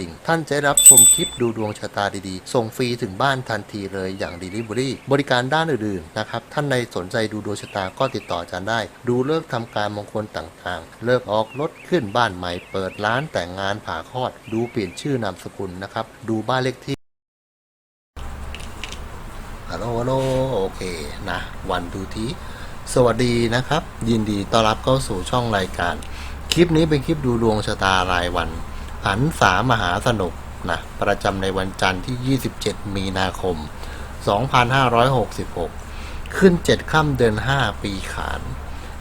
ิ่งท่านจะรับชมคลิปดูดวงชะตาดีๆ ส่งฟรีถึงบ้านทันทีเลยอย่าง Delivery บริการด้านอื่นๆนะครับท่านในสนใจดูดวงชะตาก็ติดต่ออาจารย์ได้ ดูเลิกษ์ทำการมงคลต่างๆ เลิกออกรถขึ้นบ้านใหม่ เปิดร้านแต่งงานผ่าคลอด ดูเปลี่ยนชื่อนามสกุลนะครับดูบ้านเลขที่ฮัลโหลฮัลโหลโอเคนะวันดูทีสวัสดีนะครับ ยินดีต้อนรับเข้าสู่ช่องรายการ คลิปนี้เป็นคลิปดูดวงชะตารายวัน หันสามหาสนุกนะประจำในวันจันทร์ที่ 27 มีนาคม 2566 ขึ้น 7 ค่ำเดือน 5 ปีขาน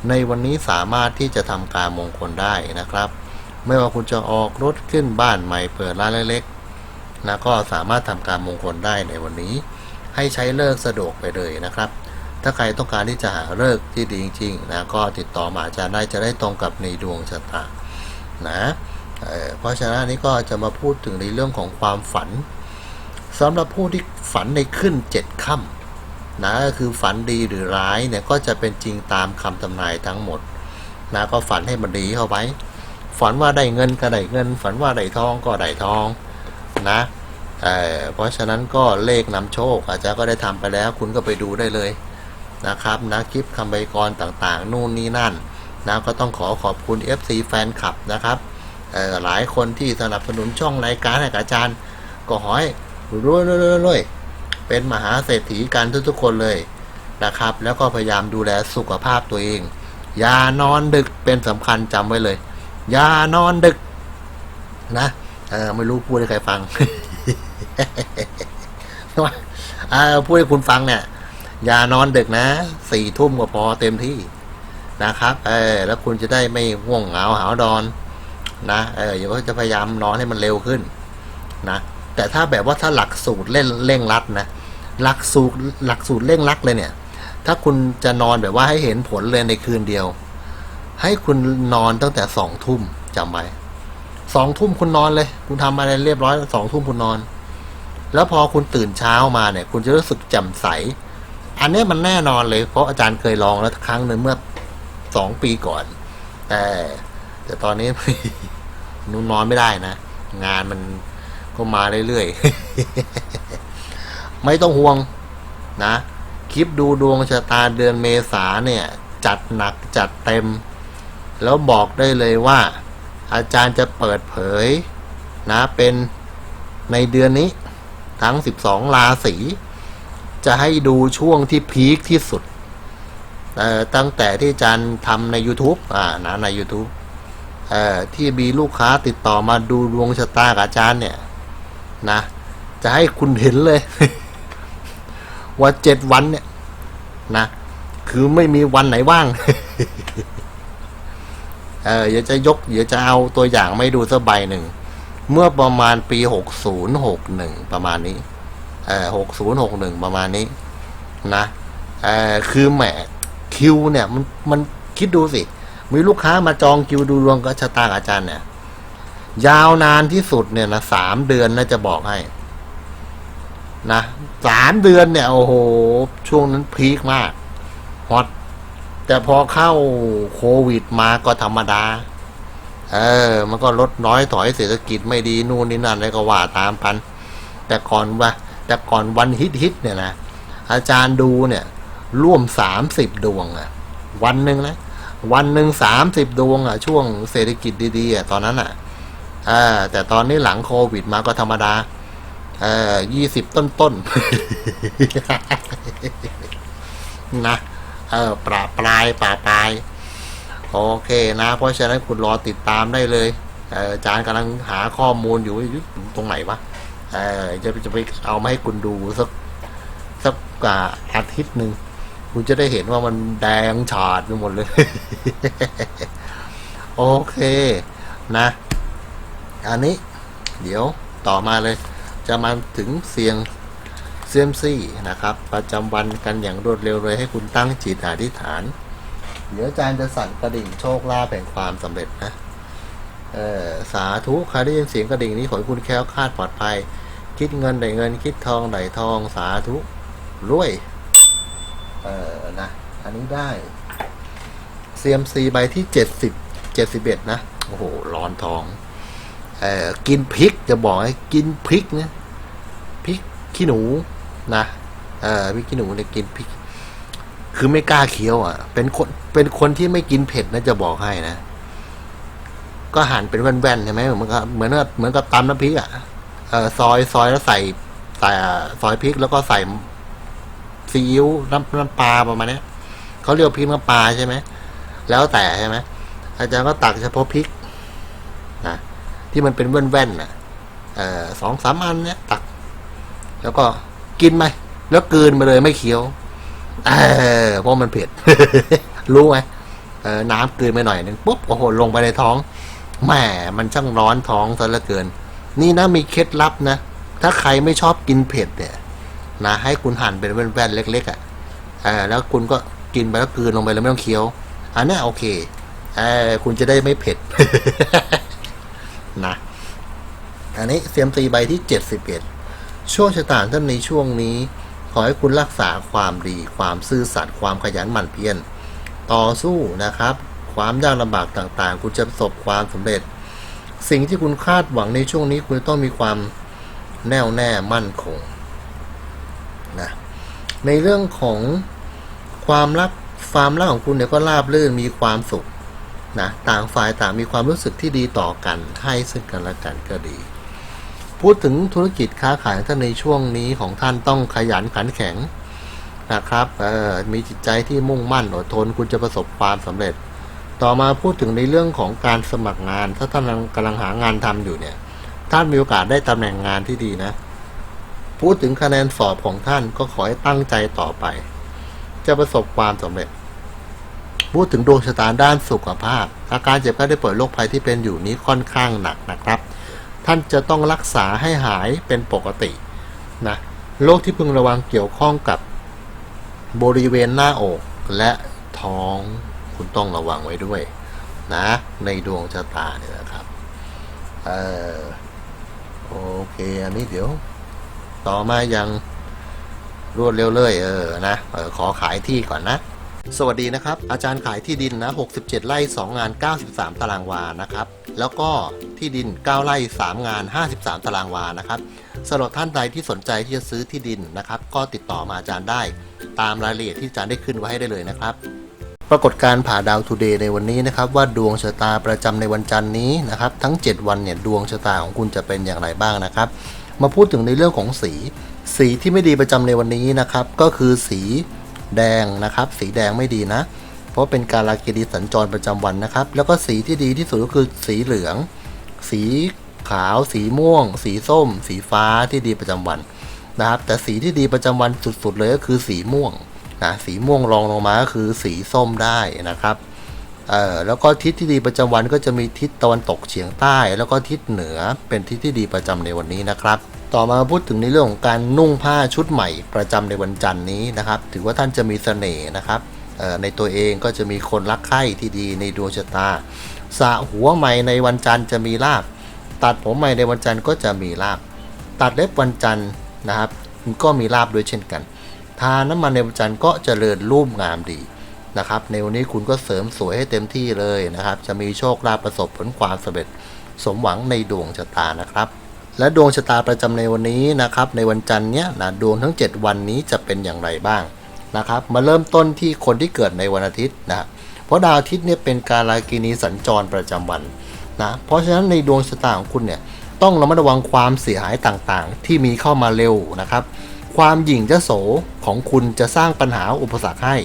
ในวันนี้สามารถที่จะทำการมงคลได้นะครับ ไม่ว่าคุณจะออกรถขึ้นบ้านใหม่เปิดร้านเล็กๆนะก็สามารถทำการมงคลได้ในวันนี้ ให้ใช้เลิกสะดวกไปเลยนะครับ ถ้าใครต้องการที่จะหาเลิกที่ดีจริงๆนะก็ติดต่อมาอาจารย์ได้จะได้ตรงกับในดวงชะตานะ เพราะฉะนั้นนี้ก็จะมาพูดถึงในเรื่องของความฝันสำหรับผู้ที่ฝันในขึ้นเจ็ดค่ำนะก็คือฝันดีหรือร้ายเนี่ยก็จะเป็นจริงตามคำทำนายทั้งหมดนะก็ฝันให้มันดีเข้าไว้ ฝันว่าได้เงินก็ได้เงิน ฝันว่าได้ทองก็ได้ทองนะเเพราะฉะนั้นก็เลขนำโชค อาจารย์ก็ได้ทำไปแล้ว คุณก็ไปดูได้เลยนะครับนะคลิปคำใบกรต่างๆ นู่นนี่นั่นนะก็ต้องขอขอบคุณ FC แฟนคลับนะครับ หลายคนที่สนับสนุนช่องรายการอาจารย์ ก็ขอให้รวยๆๆๆเป็นมหาเศรษฐีกันทุกๆคนเลยนะครับ แล้วก็พยายามดูแลสุขภาพตัวเอง อย่านอนดึกเป็นสำคัญจำไว้เลย อย่านอนดึกนะเออไม่รู้พูดให้ใครฟังอ่าพูดให้คุณฟังเนี่ย อย่านอนดึกนะสี่ทุ่มก็พอเต็มที่นะครับ เออแล้วคุณจะได้ไม่ง่วงเหงาหาวดอน นะเออเดี๋ยวก็จะพยายามนอนให้มันเร็วขึ้นนะแต่ถ้าแบบว่าถ้าหลักสูตรเล่นเร่งรัดนะหลักสูตรหลักสูตรเร่งรัดเลยเนี่ย ถ้าคุณจะนอนแบบว่าให้เห็นผลเลยในคืนเดียว ให้คุณนอนตั้งแต่สองทุ่มจำไว้สองทุ่มคุณนอนเลย คุณทำอะไรเรียบร้อยสองทุ่มคุณนอน แล้วพอคุณตื่นเช้ามาเนี่ย คุณจะรู้สึกแจ่มใส อันนี้มันแน่นอนเลย เพราะอาจารย์เคยลองแล้วครั้งหนึ่งเมื่อสองปีก่อน แต่ แต่ตอนนี้หนูนอนไม่ได้นะ งานมันก็มาเรื่อยๆ ไม่ต้องห่วงนะ คลิปดูดวงชะตาเดือนเมษาเนี่ย จัดหนักจัดเต็ม แล้วบอกได้เลยว่า อาจารย์จะเปิดเผยนะเป็นในเดือนนี้ ทั้ง 12 ราศีจะให้ดูช่วงที่พีคที่สุดตั้งแต่ที่อาจารย์ทำใน YouTube อ่านะใน YouTube เอ่อที่มีลูกค้าติดต่อมาดูดวงชะตากับอาจารย์เนี่ยนะ จะให้คุณเห็นเลย ว่าเจ็ดวันเนี่ยนะคือไม่มีวันไหนว่าง เออเดี๋ยวจะยกเดี๋ยวจะเอาตัวอย่างไม่ดูสักใบหนึ่ง เมื่อประมาณปีหกศูนย์หกหนึ่งประมาณนี้ เออหกศูนย์หกหนึ่งประมาณนี้ นะ เออคือแหมคิวเนี่ย มันมันคิดดูสิ มีลูกค้ามาจองคิวดูดวงกับชะตาอาจารย์เนี่ย ยาวนานที่สุดเนี่ยนะสามเดือนนะจะบอกให้ นะสามเดือนเนี่ยโอ้โห ช่วงนั้นพีคมากฮอตแต่พอเข้าโควิดมาก็ธรรมดา เออ มันก็ลดน้อยถอยเศรษฐกิจไม่ดีนู่นนี่นั่นอะไรก็ว่าตามพัน แต่ก่อนว่า แต่ก่อนวันฮิตฮิตๆเนี่ยนะอาจารย์ดูเนี่ย ร่วมสามสิบดวงอะวันหนึ่งนะ วันหนึ่งสามสิบดวงอะ ช่วงเศรษฐกิจดีๆอะตอนนั้นอะอ่าแต่ตอนนี้หลังโควิดมาก็ธรรมดาเออยี่สิบต้นต้นๆนะเออปลาปลายป่าปลาย โอเคนะ เพราะฉะนั้นคุณรอติดตามได้เลยอาจารย์กำลังหาข้อมูลอยู่ยู่ตรงไหนวะเออจะจะไปเอามาให้คุณดูสักสักอาทิตย์หนึ่ง คุณจะได้เห็นว่ามันแดงฉาดไปหมดเลย โอเคนะ อันนี้ เดี๋ยวต่อมาเลย จะมาถึงเสียงเซียมซี่นะครับ ประจำวันกันอย่างรวดเร็วเลยให้คุณตั้งจิตอธิษฐาน เดี๋ยวอาจารย์จะสั่นกระดิ่งโชคลาภแห่งความสำเร็จนะเออสาธุใครได้ยินเสียงกระดิ่งนี้ขอให้คุณแคล้วคลาดปลอดภัย คิดเงินได้เงินคิดทองได้ทองสาธุรวย เออนะ อันนี้ได้ CMC ใบที่เจ็ดสิบเจ็ดสิบเอ็ดนะ โอ้โห ร้อนท้อง เอ่อกินพริกจะบอกให้กินพริกเนี่ยพริกขี้หนูนะเอ่อพริกขี้หนูเนี่ยกินพริก คือไม่กล้าเคี้ยวอะ เป็นคนเป็นคนที่ไม่กินเผ็ดนะจะบอกให้นะ ก็หั่นเป็นแว่นๆใช่ไหมเหมือนกับเหมือนกับเหมือนกับตำน้ำพริกอะเออซอยซอยแล้วใส่ใส่ซอยพริกแล้วก็ใส่ ซีอิ๊วน้ำน้ำปลาประมาณนี้เขาเรียกพริกน้ำปลาใช่ไหมแล้วแต่ใช่ไหมอาจารย์ก็ตักเฉพาะพริกนะที่มันเป็นแว่นๆน่ะเออสองสามอันเนี้ยตัก แล้วก็กินไหมแล้วกืนไปเลยไม่เคี้ยวเออเพราะมันเผ็ด รู้ไหมเออน้ำกลืนไปหน่อยนึงปุ๊บโอ้โหลงไปในท้องแหมมันช่างร้อนท้องซะเหลือเกิน นี่นะมีเคล็ดลับนะถ้าใครไม่ชอบกินเผ็ดเนี่ย นะให้คุณหั่นเป็นแว่นๆเล็กๆอะ่ะแล้วคุณก็กินไปแล้วกืนลงไปแล้วไม่ต้องเคี้ยว อันนี้โอเคเออคุณจะได้ไม่เผ็ดนะอันนี้เซียมซีใบที่เจ็ดสิบเอ็ดช่วงชะตาท่านในช่วงนี้ ขอให้คุณรักษาความดี ความซื่อสัตย์ความขยันหมั่นเพียรต่อสู้นะครับ ความยากลำบากต่างๆ คุณจะประสบความสำเร็จ สิ่งที่คุณคาดหวังในช่วงนี้คุณต้องมีความแน่วแน่มั่นคง นะในเรื่องของความรักความรักของคุณเนี่ยก็ราบรื่นมีความสุขนะต่างฝ่ายต่างมีความรู้สึกที่ดีต่อกัน ให้ซึ่งกันและกันก็ดี พูดถึงธุรกิจค้าขายท่านในช่วงนี้ของท่านต้องขยันขันแข็งนะครับออมีจิตใจที่มุ่งมั่นอดทนคุณจะประสบความสำเร็จ ต่อมาพูดถึงในเรื่องของการสมัครงาน ถ้าท่านกำลังหางานทำอยู่เนี่ย ท่านมีโอกาสได้ตำแหน่งงานที่ดีนะ พูดถึงคะแนนสอบของท่านก็ขอให้ตั้งใจต่อไป จะประสบความสำเร็จ พูดถึงดวงชะตาด้านสุขภาพ อาการเจ็บไข้ได้ป่วยโรคภัยที่เป็นอยู่นี้ค่อนข้างหนักนะครับ ท่านจะต้องรักษาให้หายเป็นปกตินะโรคที่พึงระวังเกี่ยวข้องกับบริเวณหน้าอกและท้องคุณต้องระวังไว้ด้วยนะ ในดวงชะตาเนี่ยนะครับ เออโอเค อันนี้เดี๋ยว ต่อมายังรวดเร็วเลยเออนะเออขอขายที่ก่อนนะ สวัสดีนะครับ อาจารย์ขายที่ดินนะ 67 ไร่ 2 งาน 93 ตารางวานะครับ แล้วก็ที่ดิน 9 ไร่ 3 งาน 53 ตารางวานะครับสำหรับท่านใดที่สนใจที่จะซื้อที่ดินนะครับ ก็ติดต่อมาอาจารย์ได้ ตามรายละเอียดที่อาจารย์ได้ขึ้นไว้ให้ได้เลยนะครับ ปรากฏการผ่าดาวทูเดย์ในวันนี้นะครับ ว่าดวงชะตาประจำในวันจันทร์นี้นะครับ ทั้ง 7 วันเนี่ยดวงชะตาของคุณจะเป็นอย่างไรบ้างนะครับ มาพูดถึงในเรื่องของสี สีที่ไม่ดีประจำในวันนี้นะครับ ก็คือสีแดงนะครับ สีแดงไม่ดีนะ เพราะเป็นการลากิรีสัญจรประจำวันนะครับ แล้วก็สีที่ดีที่สุดก็คือสีเหลือง สีขาว สีม่วง สีส้ม สีฟ้าที่ดีประจำวันนะครับ แต่สีที่ดีประจำวันสุดๆเลยก็คือสีม่วงนะสีม่วงรองลงมาก็คือสีส้มได้นะครับ เอ่อแล้วก็ทิศที่ดีประจำวันก็จะมีทิศตะวันตกเฉียงใต้ แล้วก็ทิศเหนือเป็นทิศที่ดีประจำในวันนี้นะครับ ต่อมาพูดถึงในเรื่องของการนุ่งผ้าชุดใหม่ประจำในวันจันทร์นี้นะครับ ถือว่าท่านจะมีเสน่ห์นะครับในตัวเองก็จะมีคนรักใคร่ที่ดีในดวงชะตาสระหัวใหม่ในวันจันทร์จะมีลาบตัดผมใหม่ในวันจันทร์ก็จะมีลาบตัดเล็บวันจันทร์นะครับก็มีลาบด้วยเช่นกัน ทาน้ำมันในวันจันทร์ก็เจริญรูปงามดี นะครับในวันนี้คุณก็เสริมสวยให้เต็มที่เลยนะครับ จะมีโชคลาภประสบผลความสำเร็จสมหวังในดวงชะตานะครับ และดวงชะตาประจำในวันนี้นะครับ ในวันจันทร์เนี้ยนะดวงทั้ง 7 วันนี้จะเป็นอย่างไรบ้างนะครับ มาเริ่มต้นที่คนที่เกิดในวันอาทิตย์นะเพราะดาวอาทิตย์เนี่ยเป็นการลากินีสัญจรประจำวันนะเพราะฉะนั้นในดวงชะตาของคุณเนี่ยต้องระมัดระวังความเสียหายต่างๆ ที่มีเข้ามาเร็วนะครับ ความหยิ่งจ้าโสของคุณจะสร้างปัญหาอุปสรรคให้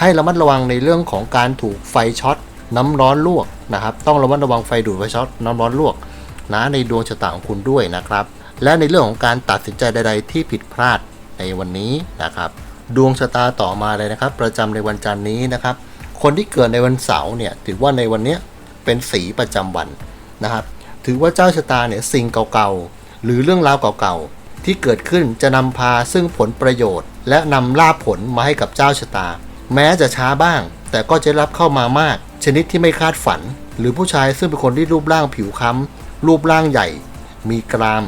ให้ระมัดระวังในเรื่องของการถูกไฟช็อตน้ำร้อนลวกนะครับ ต้องระมัดระวังไฟดูดไฟช็อตน้ำร้อนลวกนะในดวงชะตาของคุณด้วยนะครับ และในเรื่องของการตัดสินใจใด ๆ ที่ผิดพลาดในวันนี้นะครับ ดวงชะตาต่อมาเลยนะครับ ประจำในวันจันทร์นี้นะครับ คนที่เกิดในวันเสาร์เนี่ยถือว่าในวันนี้เป็นสีประจำวันนะครับ ถือว่าเจ้าชะตาเนี่ยสิ่งเก่าๆหรือเรื่องราวเก่าๆที่เกิดขึ้นจะนำพาซึ่งผลประโยชน์ และนำลาภผลมาให้กับเจ้าชะตา แม้จะช้าบ้าง แต่ก็จะรับเข้ามามาก ชนิดที่ไม่คาดฝัน หรือผู้ชายซึ่งเป็นคนที่รูปร่างผิวค้ำรูปร่างใหญ่ มีกราม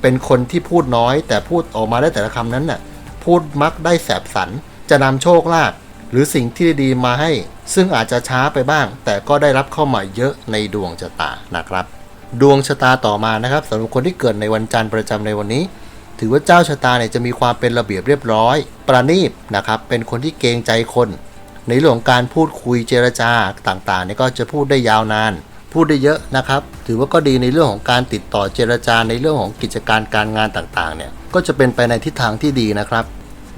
เป็นคนที่พูดน้อย แต่พูดออกมาได้แต่ละคำนั้นน่ะพูดมักได้แสบสัน จะนำโชคลาภหรือสิ่งที่ดีมาให้ ซึ่งอาจจะช้าไปบ้าง แต่ก็ได้รับเข้ามาเยอะในดวงชะตานะครับ ดวงชะตาต่อมานะครับสำหรับคนที่เกิดในวันจันทร์ประจำในวันนี้ ถือว่าเจ้าชะตาเนี่ยจะมีความเป็นระเบียบเรียบร้อย ประณีตนะครับ เป็นคนที่เกรงใจคน ในเรื่องของการพูดคุยเจรจาต่างๆเนี่ยก็จะพูดได้ยาวนาน พูดได้เยอะนะครับ ถือว่าก็ดีในเรื่องของการติดต่อเจรจาในเรื่องของกิจการการงานต่างๆเนี่ยก็จะเป็นไปในทิศทางที่ดีนะครับ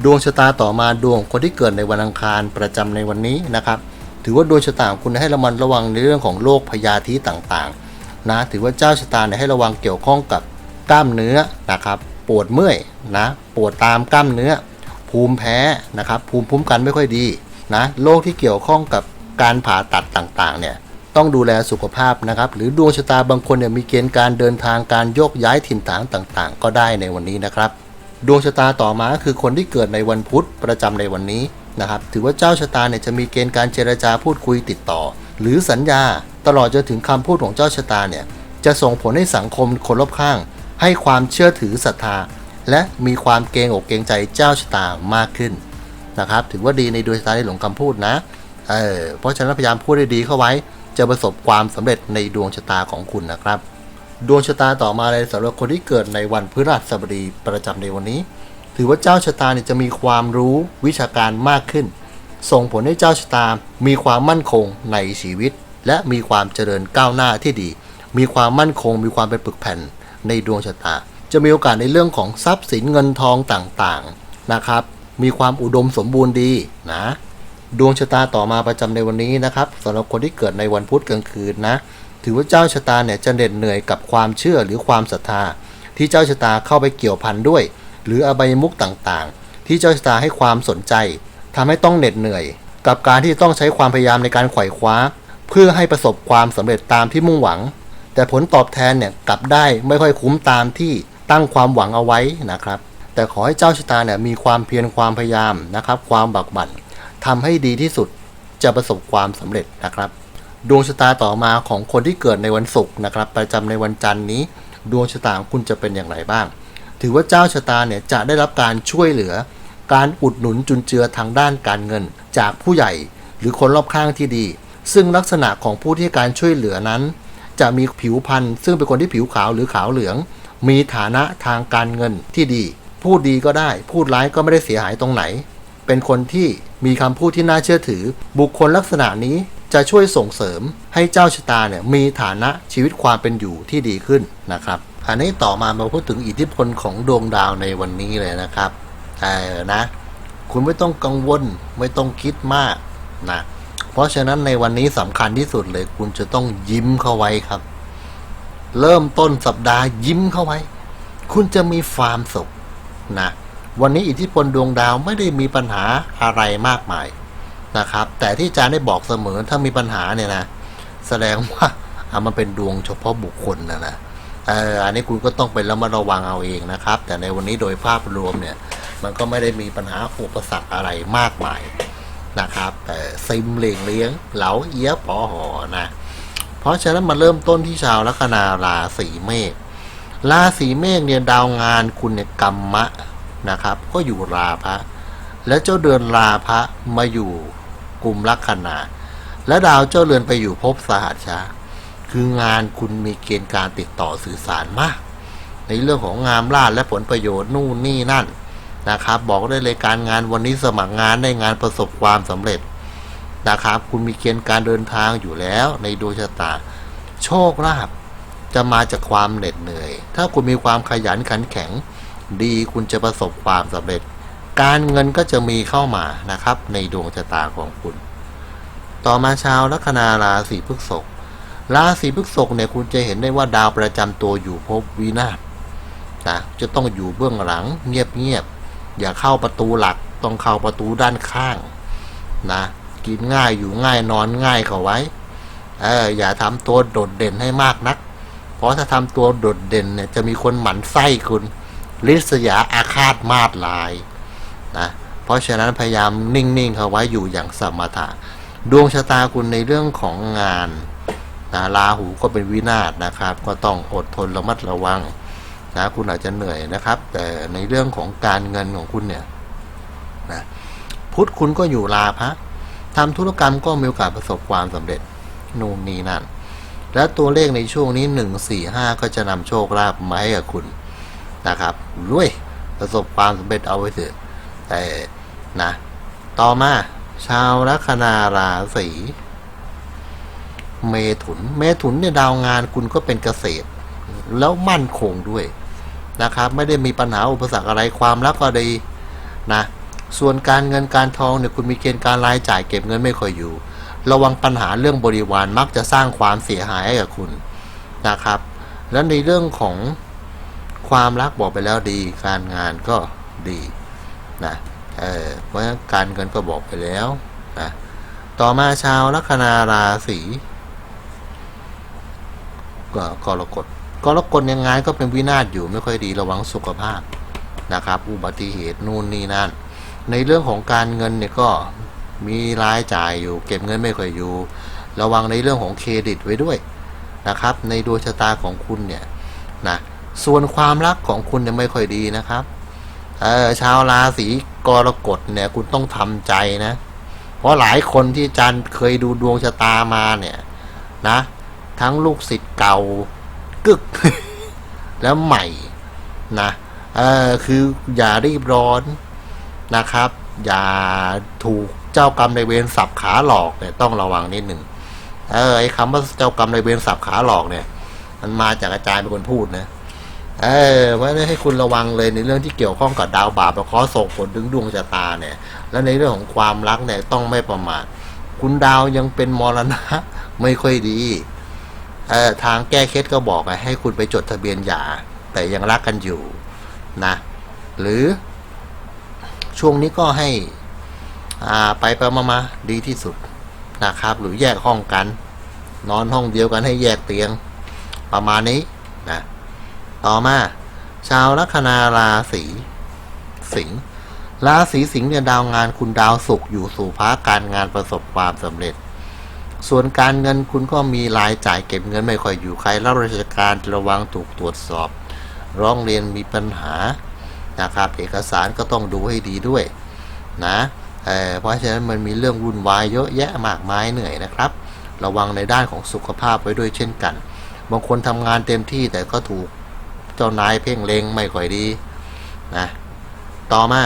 ดวงชะตาต่อมาดวงคนที่เกิดในวันอังคารประจำในวันนี้นะครับ ถือว่าดวงชะตาของคุณให้ระมัดระวังในเรื่องของโรคพยาธิต่างๆนะถือว่าเจ้าชะตาเนี่ยให้ระวังเกี่ยวข้องกับกล้ามเนื้อนะครับ ปวดเมื่อยนะปวดตามกล้ามเนื้อ ภูมิแพ้นะครับภูมิคุ้มกันไม่ค่อยดีนะโรคที่เกี่ยวข้องกับการผ่าตัดต่างๆเนี่ยต้องดูแลสุขภาพนะครับ หรือดวงชะตาบางคนเนี่ยมีเกณฑ์การเดินทางการโยกย้ายถิ่นฐานต่างๆ ก็ได้ในวันนี้นะครับ ดวงชะตาต่อมาคือคนที่เกิดในวันพุธประจำในวันนี้นะครับ ถือว่าเจ้าชะตาเนี่ยจะมีเกณฑ์การเจรจาพูดคุยติดต่อ หรือสัญญา ตลอดจนถึงคำพูดของเจ้าชะตาเนี่ยจะส่งผลให้สังคมคนรอบข้าง ให้ความเชื่อถือศรัทธา และมีความเกรงอกเกรงใจเจ้าชะตามากขึ้นนะครับ ถือว่าดีในดวงชะตาในหลงคำพูดนะเออเพราะฉะนั้นพยายามพูดได้ดีเข้าไว้ จะประสบความสำเร็จในดวงชะตาของคุณนะครับ ดวงชะตาต่อมาเลยสำหรับคนที่เกิดในวันพฤหัสบดีประจำในวันนี้ ถือว่าเจ้าชะตาเนี่ยจะมีความรู้วิชาการมากขึ้น ส่งผลให้เจ้าชะตา มีความมั่นคงในชีวิต และมีความเจริญก้าวหน้าที่ดี มีความมั่นคง มีความเป็นปึกแผ่น ในดวงชะตา จะมีโอกาสในเรื่องของทรัพย์สินเงินทองต่างๆนะครับ มีความอุดมสมบูรณ์ดีนะดวงชะตาต่อมาประจำในวันนี้นะครับสำหรับคนที่เกิดในวันพุธกลางคืนนะ ถือว่าเจ้าชะตาเนี่ยจะเหน็ดเหนื่อยกับความเชื่อหรือความศรัทธา ที่เจ้าชะตาเข้าไปเกี่ยวพันด้วย หรืออบายมุกต่างๆ ที่เจ้าชะตาให้ความสนใจทำให้ต้องเหน็ดเหนื่อย กับการที่ต้องใช้ความพยายามในการไขว่คว้า เพื่อให้ประสบความสำเร็จตามที่มุ่งหวัง แต่ผลตอบแทนเนี่ยกลับได้ไม่ค่อยคุ้มตามที่ตั้งความหวังเอาไว้นะครับ แต่ขอให้เจ้าชะตาเนี่ยมีความเพียรความพยายามนะครับ ความบักบั่นทำให้ดีที่สุดจะประสบความสำเร็จนะครับ ดวงชะตาต่อมาของคนที่เกิดในวันศุกร์นะครับ ประจำในวันจันทร์นี้ ดวงชะตาของคุณจะเป็นอย่างไรบ้าง ถือว่าเจ้าชะตาเนี่ยจะได้รับการช่วยเหลือ การอุดหนุนจุนเจือทางด้านการเงิน จากผู้ใหญ่หรือคนรอบข้างที่ดี ซึ่งลักษณะของผู้ที่การช่วยเหลือนั้น จะมีผิวพรรณซึ่งเป็นคนที่ผิวขาวหรือขาวเหลือง มีฐานะทางการเงินที่ดี พูดดีก็ได้ พูดร้ายก็ไม่ได้เสียหายตรงไหน เป็นคนที่มีคำพูดที่น่าเชื่อถือ บุคคลลักษณะนี้จะช่วยส่งเสริมให้เจ้าชะตาเนี่ยมีฐานะชีวิตความเป็นอยู่ที่ดีขึ้นนะครับ อันนี้ต่อมามาพูดถึงอิทธิพลของดวงดาวในวันนี้เลยนะครับเออนะ คุณไม่ต้องกังวลไม่ต้องคิดมากนะ เพราะฉะนั้นในวันนี้สำคัญที่สุดเลย คุณจะต้องยิ้มเข้าไว้ครับ เริ่มต้นสัปดาห์ยิ้มเข้าไว้ คุณจะมีความสุขนะวันนี้อิทธิพลดวงดาวไม่ได้มีปัญหาอะไรมากมายนะครับ แต่ที่อาจารย์ได้บอกเสมอถ้ามีปัญหาเนี่ยนะ แสดงว่าอะมันเป็นดวงเฉพาะบุคคลนะนะเอออันนี้คุณก็ต้องไประมัดระวังเอาเองนะครับ แต่ในวันนี้โดยภาพรวมเนี่ย มันก็ไม่ได้มีปัญหาอุปสรรคอะไรมากมาย นะครับ แต่ซิมเหลียงเลี้ยงเหลาเอี้ยปอหอนะเพราะฉะนั้นมาเริ่มต้นที่ชาวลัคนาราศีเมษราศีเมษเนี่ยดาวงานคุณเนี่ยกรรมะนะครับ ก็อยู่ราพะและเจ้าเดือนราพะมาอยู่กลุ่มลัคนา และดาวเจ้าเรือนไปอยู่ภพสหัชชาคืองานคุณมีเกณฑ์การติดต่อสื่อสารมาก ในเรื่องของงามลาและผลประโยชน์นู่นนี่นั่น นะครับ บอกได้เลยการงานวันนี้สมัครงานได้งานประสบความสำเร็จนะครับ คุณมีเกณฑ์การเดินทางอยู่แล้วในดวงชะตา โชคลาภจะมาจากความเหน็ดเหนื่อย ถ้าคุณมีความขยันขันแข็ง ดีคุณจะประสบความสำเร็จ การเงินก็จะมีเข้ามานะครับ ในดวงชะตาของคุณ ต่อมาชาวลัคนาราศีพฤษภราศีพฤษภเนี่ยคุณจะเห็นได้ว่าดาวประจำตัวอยู่ภพวินาศนะจะต้องอยู่เบื้องหลังเงียบ อย่าเข้าประตูหลัก ต้องเข้าประตูด้านข้างนะ กินง่ายอยู่ง่ายนอนง่ายเข้าไว้ เออ อย่าทำตัวโดดเด่นให้มากนัก เพราะถ้าทำตัวโดดเด่นเนี่ย จะมีคนหมั่นไส้คุณลิษยาอาฆาตมาดลายนะเพราะฉะนั้นพยายามนิ่งๆเขาไว้อยู่อย่างสมถะดวงชะตาคุณในเรื่องของงานนะราหูก็เป็นวินาศนะครับ ก็ต้องอดทนระมัดระวัง นะคุณอาจจะเหนื่อยนะครับ แต่ในเรื่องของการเงินของคุณเนี่ยนะพุทธคุณก็อยู่ลาภะทำธุรกรรมก็มีโอกาสประสบความสำเร็จนู่นนี่นั่น และตัวเลขในช่วงนี้หนึ่งสี่ห้าก็จะนำโชคลาภมาให้กับคุณนะครับรวยประสบความสำเร็จเอาไว้เถอะแต่นะต่อมาชาวลัคนาราศีเมถุน เมถุนเนี่ยดาวงานคุณก็เป็นเกษตร แล้วมั่นคงด้วย นะครับ ไม่ได้มีปัญหาอุปสรรคอะไรความรักก็ดีนะส่วนการเงินการทองเนี่ยคุณมีเกณฑ์การรายจ่ายเก็บเงินไม่ค่อยอยู่ ระวังปัญหาเรื่องบริวารมักจะสร้างความเสียหายให้กับคุณนะครับ แล้วในเรื่องของความรักบอกไปแล้วดีการงานก็ดีนะเออเพราะการเงินก็บอกไปแล้วนะต่อมาชาวลัคนาราศีก็กรกฎ กรกฎยังไงก็เป็นวินาศอยู่ไม่ค่อยดีระวังสุขภาพนะครับ อุบัติเหตุนู่นนี่นั่น ในเรื่องของการเงินเนี่ยก็มีรายจ่ายอยู่ เก็บเงินไม่ค่อยอยู่ ระวังในเรื่องของเครดิตไว้ด้วยนะครับ ในดวงชะตาของคุณเนี่ยนะส่วนความรักของคุณเนี่ยไม่ค่อยดีนะครับเออชาวราศีกรกฎเนี่ยคุณต้องทำใจนะ เพราะหลายคนที่จารย์เคยดูดวงชะตามาเนี่ยนะ ทั้งลูกศิษย์เก่า กึก แล้วใหม่นะเออคืออย่ารีบร้อนนะครับ อย่าถูกเจ้ากรรมในเวรสับขาหลอกเนี่ยต้องระวังนิดหนึ่งเออไอ้คำว่าเจ้ากรรมในเวรสับขาหลอกเนี่ย มันมาจากอาจารย์เป็นคนพูดนะเออเพราให้คุณระวังเลยในเรื่องที่เกี่ยวข้องกับดาวบาปและขอส่งผลถึงดวงชะตาเนี่ย แล้วในเรื่องของความรักเนี่ยต้องไม่ประมาท คุณดาวยังเป็นมรณะไม่ค่อยดี ทางแก้เคล็ดก็บอกไงให้คุณไปจดทะเบียนหย่าแต่ยังรักกันอยู่นะ หรือช่วงนี้ก็ให้อ่าไปไปมามาดีที่สุดนะครับ หรือแยกห้องกัน นอนห้องเดียวกันให้แยกเตียงประมาณนี้นะต่อมาชาวลัคนาราศีสิงห์ราศีสิงห์เนี่ยดาวงานคุณดาวศุกร์อยู่สู่พาการงานประสบความสำเร็จ ส่วนการเงินคุณก็มีรายจ่ายเก็บเงินไม่ค่อยอยู่ใครรับราชการระวังถูกตรวจสอบ ร้องเรียนมีปัญหานะครับเอกสารก็ต้องดูให้ดีด้วยนะเเพราะฉะนั้นมันมีเรื่องวุ่นวายเยอะแยะมากมายเหนื่อยนะครับ ระวังในด้านของสุขภาพไว้ด้วยเช่นกัน บางคนทำงานเต็มที่แต่ก็ถูกเจ้านายเพ่งเลงไม่ค่อยดีนะต่อมา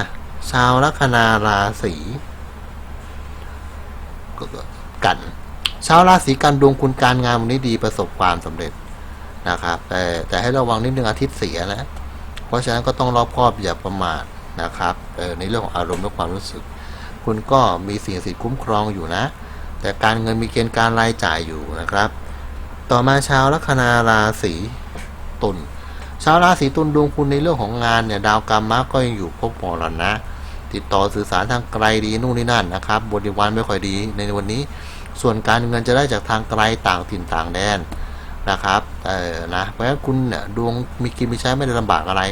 ชาวลัคนาราศีกัน ชาวราศีกันดวงคุณการงานวันนี้ดีประสบความสำเร็จนะครับ แต่แต่ให้ระวังนิดนึงอาทิตย์เสียนะเพราะฉะนั้นก็ต้องรอบคอบอย่าประมาทนะครับในเรื่องของอารมณ์และความรู้สึก คุณก็มีสิ่งสิทธิ์คุ้มครองอยู่นะ แต่การเงินมีเกณฑ์การรายจ่ายอยู่นะครับ ต่อมาชาวลัคนาราศีตุลชาวราศีตุลดวงคุณในเรื่องของงานเนี่ยดาวกรรมะก็ยังอยู่พบมรณะ ติดต่อสื่อสารทางไกลดีนู่นนี่นั่นนะครับบริวารไม่ค่อยดีในวันนี้ ส่วนการเงินจะได้จากทางไกลต่างถิ่นต่างแดนนะครับเออนะเพราะฉะนั้นคุณเนี่ยดวงมีกินมีใช้ไม่ได้ลำบากอะไร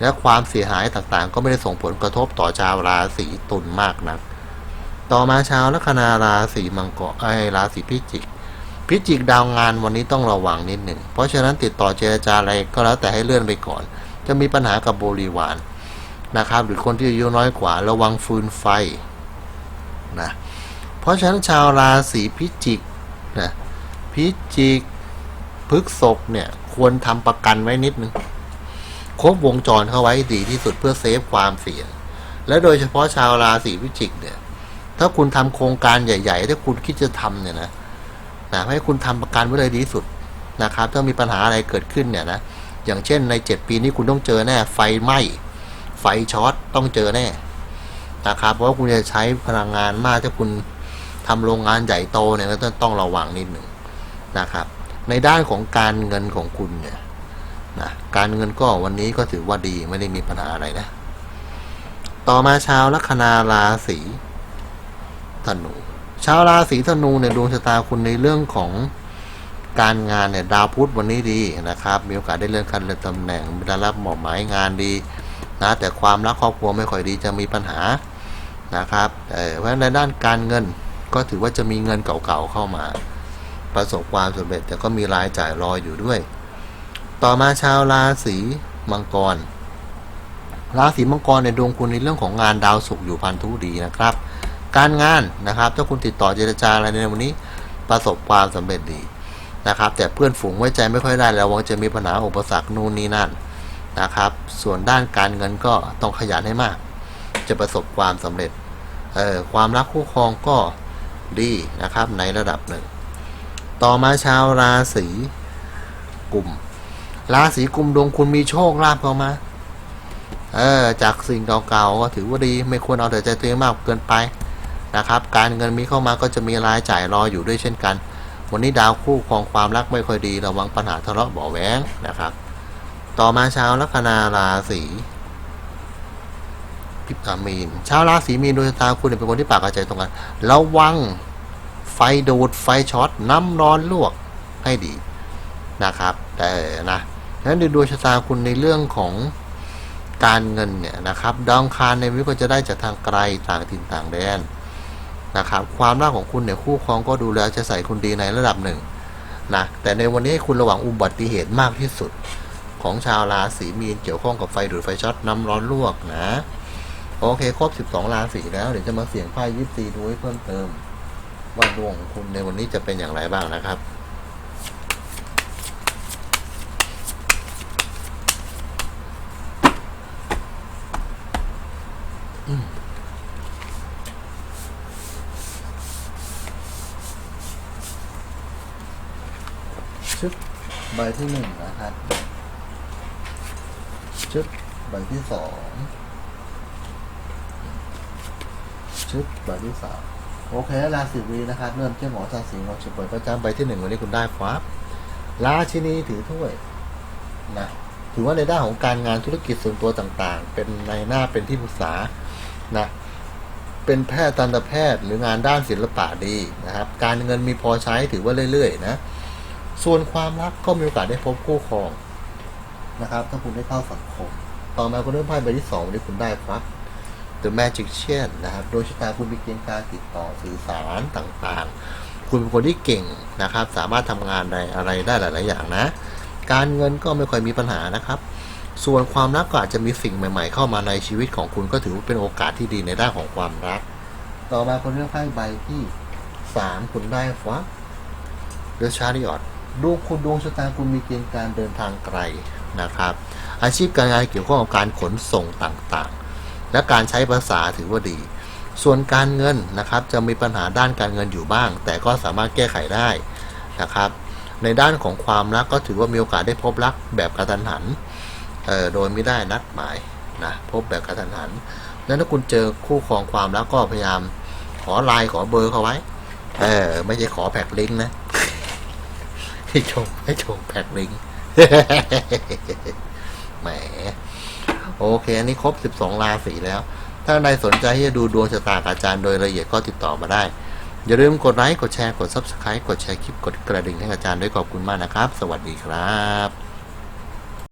และความเสียหายต่างๆ ก็ไม่ได้ส่งผลกระทบต่อชาวราศีตุลมากนักต่อมาชาวลัคนาราศีมังกรไอราศีพิจิก พิจิกดาวงานวันนี้ต้องระวังนิดหนึ่ง เพราะฉะนั้นติดต่อเจรจาอะไรก็แล้วแต่ให้เลื่อนไปก่อน จะมีปัญหากับบริวารนะครับ หรือคนที่อายุน้อยกว่าระวังฟืนไฟนะ เพราะฉะนั้นชาวราศีพิจิกนะพิจิกพฤกษกเนี่ยควรทำประกันไว้นิดนึงครบวงจรเข้าไว้ดีที่สุดเพื่อเซฟความเสี่ยงและโดยเฉพาะชาวราศีพิจิกเนี่ย ถ้าคุณทำโครงการใหญ่ ๆ ถ้าคุณคิดจะทำเนี่ยนะนะให้คุณทำประกันไว้เลยดีที่สุดนะครับ ถ้ามีปัญหาอะไรเกิดขึ้นเนี่ยนะอย่างเช่นใน 7 ปีนี้คุณต้องเจอแน่ไฟไหม้ไฟช็อตต้องเจอแน่นะครับเพราะว่าคุณจะใช้พลังงานมากถ้าคุณ ทำโรงงานใหญ่โตเนี่ยก็ต้องระวังนิดหนึ่งนะครับ ในด้านของการเงินของคุณเนี่ยนะการเงินก็วันนี้ก็ถือว่าดีไม่ได้มีปัญหาอะไรนะ ต่อมาชาวลัคนาราศีธนูชาวราศีธนูเนี่ยดวงชะตาคุณในเรื่องของการงานเนี่ยดาวพุธวันนี้ดีนะครับ มีโอกาสได้เลื่อนขั้นเลื่อนตำแหน่งได้รับหมอบหมายงานดีนะแต่ความรักครอบครัวไม่ค่อยดีจะมีปัญหานะครับเอ่อเพราะฉะนั้นในด้านการเงิน ก็ถือว่าจะมีเงินเก่าๆเข้ามา ประสบความสำเร็จแต่ก็มีรายจ่ายรออยู่ด้วย ต่อมาชาวราศีมังกร ราศีมังกรในดวงคุณในเรื่องของงานดาวศุกร์อยู่พันธุดีนะครับ การงานนะครับถ้าคุณติดต่อเจรจาอะไรในวันนี้ ประสบความสำเร็จดีนะครับ แต่เพื่อนฝูงไว้ใจไม่ค่อยได้แล้ววังจะมีปัญหาอุปสรรคนู่นนี่นั่นนะครับ ส่วนด้านการเงินก็ต้องขยันให้มาก จะประสบความสำเร็จเอ่อความรักคู่ครองก็ ดีนะครับในระดับหนึ่ง ต่อมาชาวราศีกุมราศีกุมดวงคุณมีโชคลาภเข้ามาเออจากสิ่งเก่าๆก็ถือว่าดีไม่ควรเอาแต่ใจตัวเองมากเกินไปนะครับ การเงินมีเข้ามาก็จะมีรายจ่ายรออยู่ด้วยเช่นกัน วันนี้ดาวคู่ครองความรักไม่ค่อยดีระวังปัญหาทะเลาะเบาะแหวงนะครับ ต่อมาชาวลัคนาราศี พิกามีนชาวราศีมีนดวงชะตาคุณเป็นคนที่ปากกระใจตรงกันระวังไฟดูดไฟช็อตน้ำร้อนลวกให้ดีนะครับแต่นะนั้นในดวงชะตาคุณในเรื่องของการเงินเนี่ยนะครับดาวอังคารในวิก็จะได้จากทางไกลต่างถิ่นต่างแดนนะครับความรักของคุณเนี่ยคู่ครองก็ดูแลจะใส่คุณดีในระดับหนึ่งนะแต่ในวันนี้คุณระวังอุบัติเหตุมากที่สุด ของชาวราศีมีนเกี่ยวข้องกับไฟดูดไฟช็อตน้ำร้อนลวกนะ โอเค ครบ 12 ราศีแล้ว เดี๋ยวจะมาเสี่ยงไพ่ยิปซีดูให้เพิ่มเติม ว่าดวงของคุณในวันนี้จะเป็นอย่างไรบ้างนะครับชึบใบที่หนึ่งนะครับชึบใบที่สอง ชึบใบที่สามโอเคราศีวีนะครับเริ่มเจ้าหมอชาสีงอฉุกเปิดประจำใบที่หนึ่งวันนี้คุณได้ครับราชินีถือถ้วยนะถือว่าในด้านของการงานธุรกิจส่วนตัวต่างๆ เป็นในหน้าเป็นที่ปรึกษานะเป็นแพทย์ทันตแพทย์หรืองานด้านศิลปะดีนะครับ การเงินมีพอใช้ถือว่าเรื่อยๆนะส่วนความรักก็มีโอกาสได้พบคู่ครองนะครับ ถ้าคุณได้เข้าสังคม ต่อมาคุณเริ่มไพ่ใบที่สองวันนี้คุณได้ครับ The Magician นะครับโดยชะตาคุณมีเกณฑ์การติดต่อสื่อสารต่างๆ คุณเป็นคนที่เก่งนะครับ สามารถทำงานใดอะไรได้หลาย ๆ อย่างนะ การเงินก็ไม่ค่อยมีปัญหานะครับ ส่วนความรักก็อาจจะมีสิ่งใหม่ ๆ เข้ามาในชีวิตของคุณก็ถือว่าเป็นโอกาสที่ดีในด้านของความรัก ต่อมาคุณเลือกไพ่ใบที่สามคุณได้ฟัก The Chariot ดวงคุณดวงชะตาคุณมีเกณฑ์การเดินทางไกลนะครับ อาชีพการงานเกี่ยวข้องกับการขนส่งต่างๆ และการใช้ภาษาถือว่าดี ส่วนการเงินนะครับจะมีปัญหาด้านการเงินอยู่บ้าง แต่ก็สามารถแก้ไขได้นะครับ ในด้านของความรักก็ถือว่ามีโอกาสได้พบรักแบบกระทันหันเอ่อโดยไม่ได้นัดหมายนะพบแบบกระทันหันแล้วถ้าคุณเจอคู่ครองความรักก็พยายามขอไลน์ขอเบอร์เขาไว้ เออ ไม่ใช่ขอแพ็กลิงก์นะให้ชมให้ชมแพ็กลิงก์แหม โอเค อันนี้ครบ 12 ราศีแล้ว ถ้าใครสนใจที่จะดูดวงชะตากับอาจารย์โดยละเอียดก็ติดต่อมาได้ อย่าลืมกดไลค์ กดแชร์ กด Subscribe กดแชร์คลิป กดกระดิ่งให้อาจารย์ด้วยขอบคุณมากนะครับ สวัสดีครับ